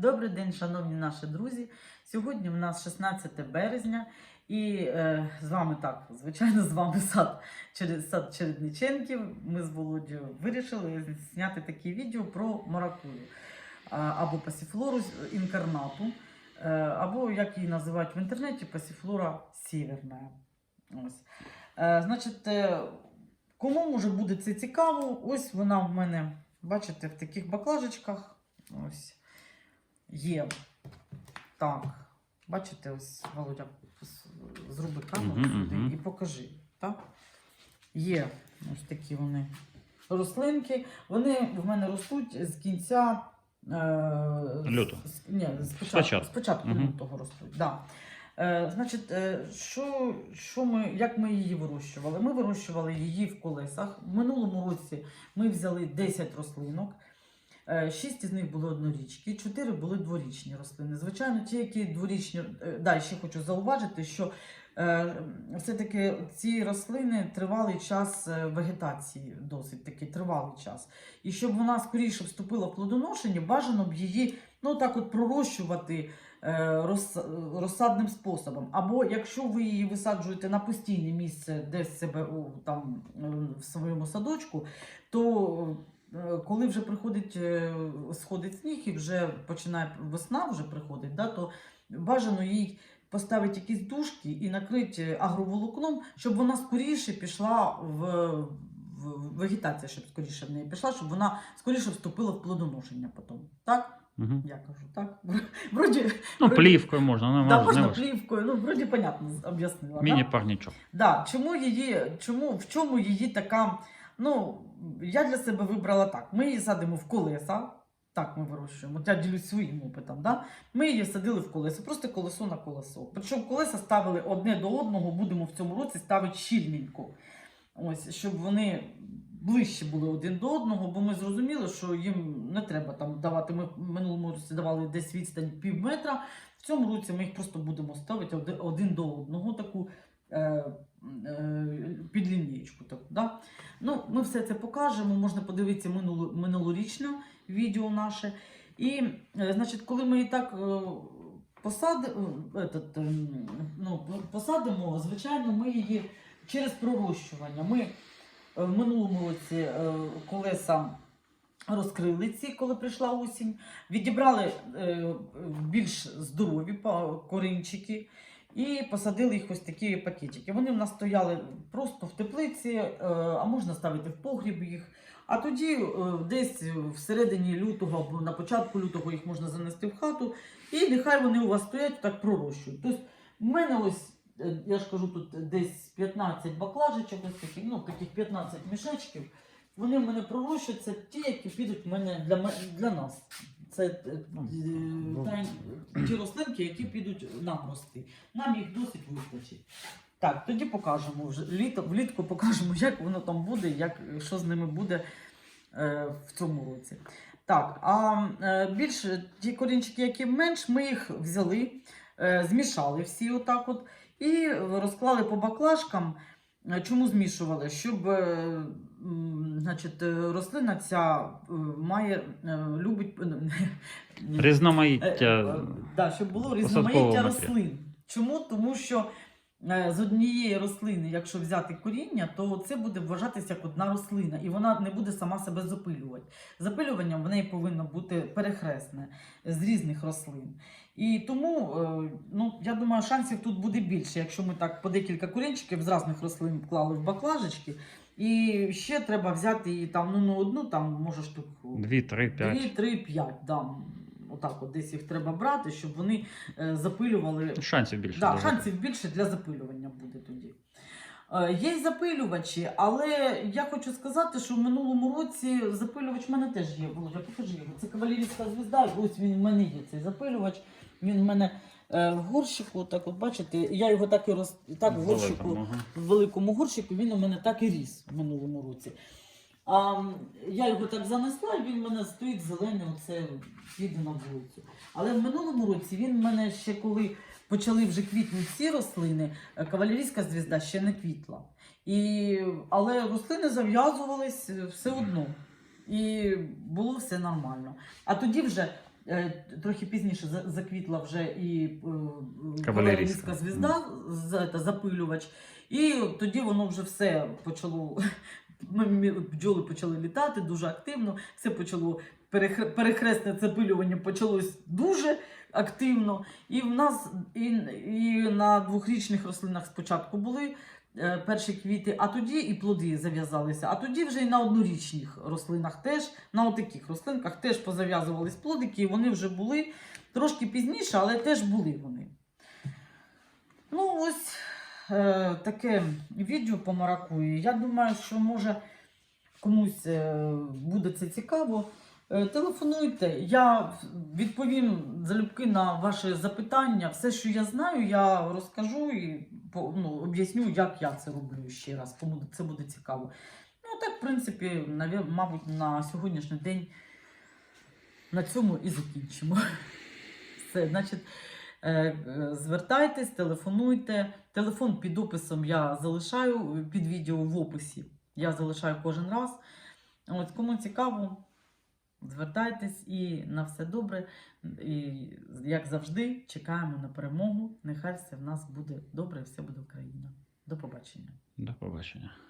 Добрий день, шановні наші друзі. Сьогодні в нас 16 березня, і е, з вами так, звичайно, з вами сад через сад Чередниченків. Ми з Володією вирішили зняти таке відео про маракую або пасіфлору інкарнату, е, або як її називають в інтернеті, пасіфлора сіверна. Ось. Е, значить, е, кому може буде це цікаво, ось вона в мене, бачите, в таких баклажечках. Ось є. Так, бачите, ось Володя, зроби камеру Мгм, сюди мгм. і покажи. Так? Є ось такі вони рослинки. Вони в мене ростуть з кінця. Е, Лютого. з- Ні, спочатку, Спочатку. Мгм. лютого ростуть. Да. Е, значить, е, що, що ми, як ми її вирощували? Ми вирощували її в колесах. В минулому році ми взяли 10 рослинок. Е, Шість із них були однорічки, чотири були дворічні рослини. Звичайно, ті, які дворічні, е, да, ще хочу зауважити, що е, все-таки ці рослини тривалий час вегетації, досить такий тривалий час. І щоб вона скоріше вступила в плодоношення, бажано б її ну так от пророщувати розсадним способом. Або якщо ви її висаджуєте на постійне місце десь себе там, в своєму садочку, то коли вже приходить, е, сходить сніг і вже починає весна, вже приходить, да, то бажано їй поставити якісь дужки і накрити агроволокном, щоб вона скоріше пішла в, вегетація, щоб скоріше в неї пішла, щоб вона скоріше вступила в плодоношення потім. Так? Угу. Я кажу, так? Вроді, Ну, Вроді- плівкою можна, ну, да, можна, плівкою, ну, вроді понятно об'яснила. да? Міні-парнічок. Да, чому її, чому, в чому її така. Ну, я для себе вибрала так. Ми її садимо в колеса. Так ми вирощуємо. Я ділюсь своїм опитом. Да? Ми її садили в колеса, просто колесо на колесо. Причому колеса ставили одне до одного, будемо в цьому році ставити щільненько. Ось, щоб вони ближче були один до одного, бо ми зрозуміли, що їм не треба там давати. Ми в минулому році давали десь відстань пів метра. В цьому році ми їх просто будемо ставити один до одного, таку е, е, під лінієчку. Так, да? Ну, ми все це покажемо. Можна подивитися минуло, минулорічне відео наше. І, е, значить, коли ми і так е, посади, е, этот, е, ну, посадимо, звичайно, ми її через пророщування. Ми в минулому році колеса розкрили ці, коли прийшла осінь, відібрали більш здорові корінчики і посадили їх ось такі пакетики. Вони в нас стояли просто в теплиці, е, а можна ставити в погріб їх. А тоді е, десь в середині лютого або на початку лютого їх можна занести в хату, і нехай вони у вас стоять так пророщують. Тобто в мене ось, е, я ж кажу, тут десь 15 баклажечок, ось таких, ну таких 15 мішечків. Вони в мене пророщуються, ті, які підуть в мене для, для нас. Це е, е, та- ті рослинки, які підуть нам рости. Нам їх досить вистачить. Так, тоді покажемо вже. Літо, влітку покажемо, як воно там буде, як, що з ними буде е, в цьому році. Так, а е, більше ті корінчики, які менш, ми їх взяли, е, змішали всі отак от і розклали по баклажкам. Чому змішували? Щоб е, значить, е, рослина ця е, має любить Різноманіття. да, щоб було різноманіття рослин. Чому? Тому що з однієї рослини, якщо взяти коріння, то це буде вважатися як одна рослина, і вона не буде сама себе запилювати. Запилювання в неї повинно бути перехресне з різних рослин. І тому, е, ну, я думаю, шансів тут буде більше, якщо ми так по декілька корінчиків з різних рослин вклали в баклажечки. І ще треба взяти її там, ну, не одну, там, може, штук Дві, три, п'ять. 2, 3, 5, да. Отак от десь їх треба брати, щоб вони е, запилювали. Шансів більше. Да, шансів більше для запилювання буде тоді. Е, Є й запилювачі, але я хочу сказати, що в минулому році запилювач в мене теж є. Володя, покажи його. Це кавалерійська звізда, ось він в мене є цей запилювач. Він в мене е, в горщику, так от бачите, я його так і роз... так в горщику в великому горщику, він у мене так і ріс в минулому році. А я його так занесла, і він в мене стоїть зелений, оце піде на вулицю. Але в минулому році він в мене ще коли почали вже квітнути ці рослини, е, кавалерійська звізда ще не квітла. І, але рослини зав'язувались е, все одно. І було все нормально. А тоді вже Е, Трохи пізніше заквітла вже і Кавалерійська. звізда, запилювач. І тоді воно вже все почало. Бджоли почали літати дуже активно, все почало перехресне запилювання почалось дуже активно. І в нас і, і на двохрічних рослинах спочатку були е, перші квіти, а тоді і плоди зав'язалися. А тоді вже і на однорічних рослинах теж, на отаких рослинках теж позав'язувались плодики, і вони вже були трошки пізніше, але теж були вони. Ну, ось таке відео по маракуї. Я думаю, що може комусь е, буде це цікаво. Е, Телефонуйте, я відповім залюбки на ваші запитання. Все, що я знаю, я розкажу і ну, об'ясню, як я це роблю ще раз, кому це буде цікаво. Ну, так, в принципі, мабуть, на сьогоднішній день на цьому і закінчимо. Все, значить, е, е, звертайтесь, телефонуйте. Телефон під описом я залишаю е, під відео в описі. Я залишаю кожен раз. От, кому цікаво, звертайтесь і на все добре. І, як завжди, чекаємо на перемогу. Нехай все в нас буде добре, і все буде Україна. До побачення. До побачення.